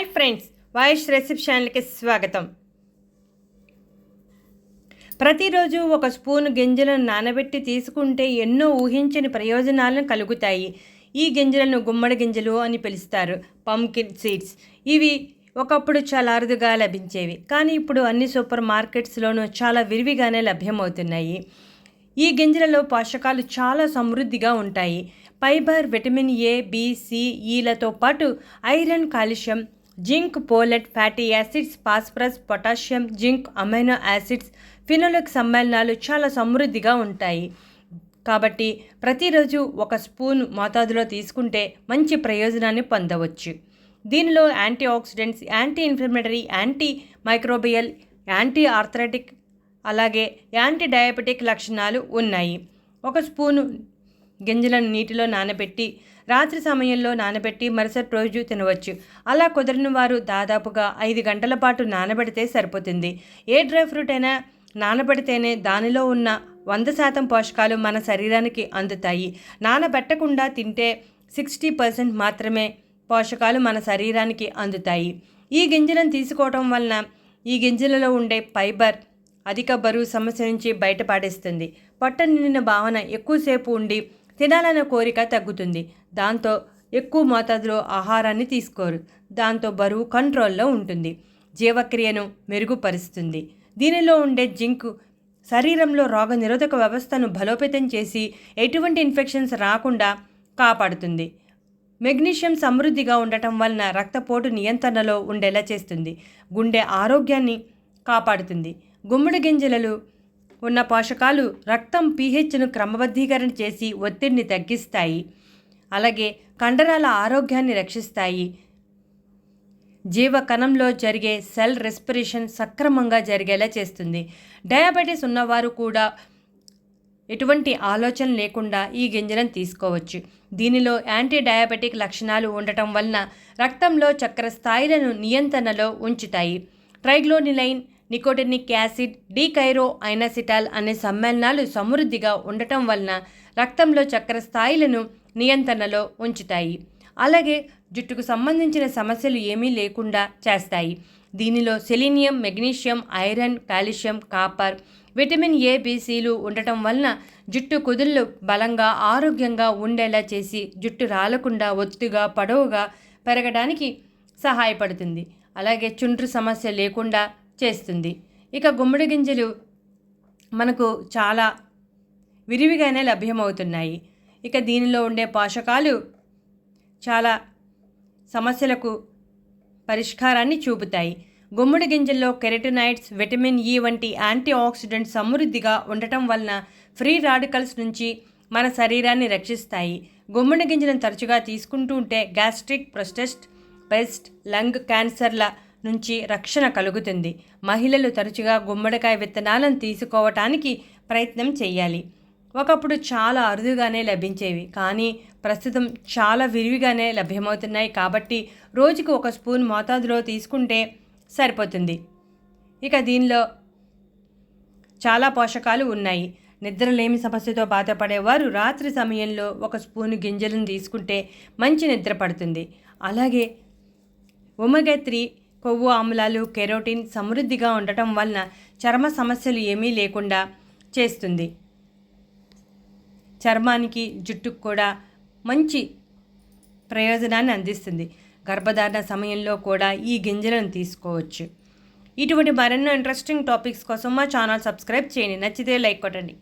Hi friends voice రెసిప్ ఛానల్కి స్వాగతం. ప్రతిరోజు ఒక స్పూన్ గింజలను నానబెట్టి తీసుకుంటే ఎన్నో ఊహించని ప్రయోజనాలను కలుగుతాయి. ఈ గింజలను గుమ్మడి గింజలు అని పిలుస్తారు పంకిన్ సీడ్స్ ఇవి ఒకప్పుడు చాలా అరుదుగా లభించేవి కానీ ఇప్పుడు అన్ని సూపర్ మార్కెట్స్లోనూ చాలా విరివిగానే లభ్యమవుతున్నాయి. ఈ గింజలలో పోషకాలు చాలా సమృద్ధిగా ఉంటాయి. Fibre vitamin A B C ఈలతో పాటు iron calcium zinc folate fatty acids phosphorus potassium zinc amino acids phenolic సమ్మేళనాలు చాలా సమృద్ధిగా ఉంటాయి. కాబట్టి ప్రతిరోజు ఒక స్పూన్ మోతాదులో తీసుకుంటే మంచి ప్రయోజనాన్ని పొందవచ్చు. దీనిలో antioxidants anti inflammatory antimicrobial anti arthritic అలాగే యాంటీ డయాబెటిక్ లక్షణాలు ఉన్నాయి. ఒక స్పూను గింజలను నీటిలో నానబెట్టి రాత్రి సమయంలో నానబెట్టి మరుసటి రోజు తినవచ్చు. అలా కుదిరిన వారు దాదాపుగా ఐదు గంటల పాటు నానబెడితే సరిపోతుంది. ఏ డ్రై ఫ్రూట్ అయినా నానబెడితేనే దానిలో ఉన్న వంద శాతం పోషకాలు మన శరీరానికి అందుతాయి. నానబెట్టకుండా తింటే సిక్స్టీ పర్సెంట్ మాత్రమే పోషకాలు మన శరీరానికి అందుతాయి. ఈ గింజలను తీసుకోవటం వలన ఈ గింజలలో ఉండే ఫైబర్ అధిక బరువు సమస్య నుంచి బయటపడేస్తుంది. పొట్ట నిండిన భావన ఎక్కువసేపు ఉండి తినాలన్న కోరిక తగ్గుతుంది. దాంతో ఎక్కువ మోతాదులో ఆహారాన్ని తీసుకోరు. దాంతో బరువు కంట్రోల్లో ఉంటుంది. జీవక్రియను మెరుగుపరుస్తుంది. దీనిలో ఉండే జింక్ శరీరంలో రోగ నిరోధక వ్యవస్థను బలోపేతం చేసి ఎటువంటి ఇన్ఫెక్షన్స్ రాకుండా కాపాడుతుంది. మెగ్నీషియం సమృద్ధిగా ఉండటం వలన రక్తపోటు నియంత్రణలో ఉండేలా చేస్తుంది. గుండె ఆరోగ్యాన్ని కాపాడుతుంది. గుమ్మడి గింజలలో ఉన్న పోషకాలు రక్తం పీహెచ్ను క్రమబద్ధీకరణ చేసి ఒత్తిడిని తగ్గిస్తాయి. అలాగే కండరాల ఆరోగ్యాన్ని రక్షిస్తాయి. జీవ కణంలో జరిగే సెల్ రెస్పిరేషన్ సక్రమంగా జరిగేలా చేస్తుంది. డయాబెటీస్ ఉన్నవారు కూడా ఎటువంటి ఆలోచన లేకుండా ఈ గింజలను తీసుకోవచ్చు. దీనిలో యాంటీ డయాబెటిక్ లక్షణాలు ఉండటం వలన రక్తంలో చక్కెర స్థాయిలను నియంత్రణలో ఉంచుతాయి. ట్రైగ్లోనిలైన్ నికోటినిక్ యాసిడ్ డీకైరో ఐనాసిటాల్ అనే సమ్మేళనాలు సమృద్ధిగా ఉండటం వలన రక్తంలో చక్కెర స్థాయిలను నియంత్రణలో ఉంచుతాయి. అలాగే జుట్టుకు సంబంధించిన సమస్యలు ఏమీ లేకుండా చేస్తాయి. దీనిలో selenium magnesium iron calcium copper vitamin A బీసీలు ఉండటం వలన జుట్టు కుదుళ్ళు బలంగా ఆరోగ్యంగా ఉండేలా చేసి జుట్టు రాలకుండా ఒత్తుగా పొడవుగా పెరగడానికి సహాయపడుతుంది. అలాగే చుండ్రు సమస్య లేకుండా చేస్తుంది. ఇక గుమ్మడి గింజలు మనకు చాలా విరివిగానే లభ్యమవుతున్నాయి. ఇక దీనిలో ఉండే పోషకాలు చాలా సమస్యలకు పరిష్కారాన్ని చూపుతాయి. గుమ్మడి గింజల్లో కెరటినైట్స్ విటమిన్ ఈ వంటి యాంటీ ఆక్సిడెంట్ సమృద్ధిగా ఉండటం వలన ఫ్రీ రాడికల్స్ నుంచి మన శరీరాన్ని రక్షిస్తాయి. గుమ్మడి గింజలను తరచుగా తీసుకుంటూ ఉంటే గ్యాస్ట్రిక్ ప్రొస్టెస్ట్ పెస్ట్ లంగ్ క్యాన్సర్ల నుంచి రక్షణ కలుగుతుంది. మహిళలు తరచుగా గుమ్మడికాయ విత్తనాలను తీసుకోవటానికి ప్రయత్నం చేయాలి. ఒకప్పుడు చాలా అరుదుగానే లభించేవి. కానీ ప్రస్తుతం చాలా విరివిగానే లభ్యమవుతున్నాయి కాబట్టి రోజుకు ఒక స్పూన్ మోతాదులో తీసుకుంటే సరిపోతుంది. ఇక దీనిలో చాలా పోషకాలు ఉన్నాయి. నిద్రలేమి సమస్యతో బాధపడేవారు రాత్రి సమయంలో ఒక స్పూను గింజలను తీసుకుంటే మంచి నిద్ర పడుతుంది. అలాగే ఒమేగా త్రీ కొవ్వు ఆమ్లాలు కెరోటిన్ సమృద్ధిగా ఉండటం వలన చర్మ సమస్యలు ఏమీ లేకుండా చేస్తుంది. చర్మానికి జుట్టుకు కూడా మంచి ప్రయోజనాన్ని అందిస్తుంది. గర్భధారణ సమయంలో కూడా ఈ గింజలను తీసుకోవచ్చు. ఇటువంటి మరెన్నో ఇంట్రెస్టింగ్ టాపిక్స్ కోసం మా ఛానల్ సబ్స్క్రైబ్ చేయండి. నచ్చితే లైక్ కొట్టండి.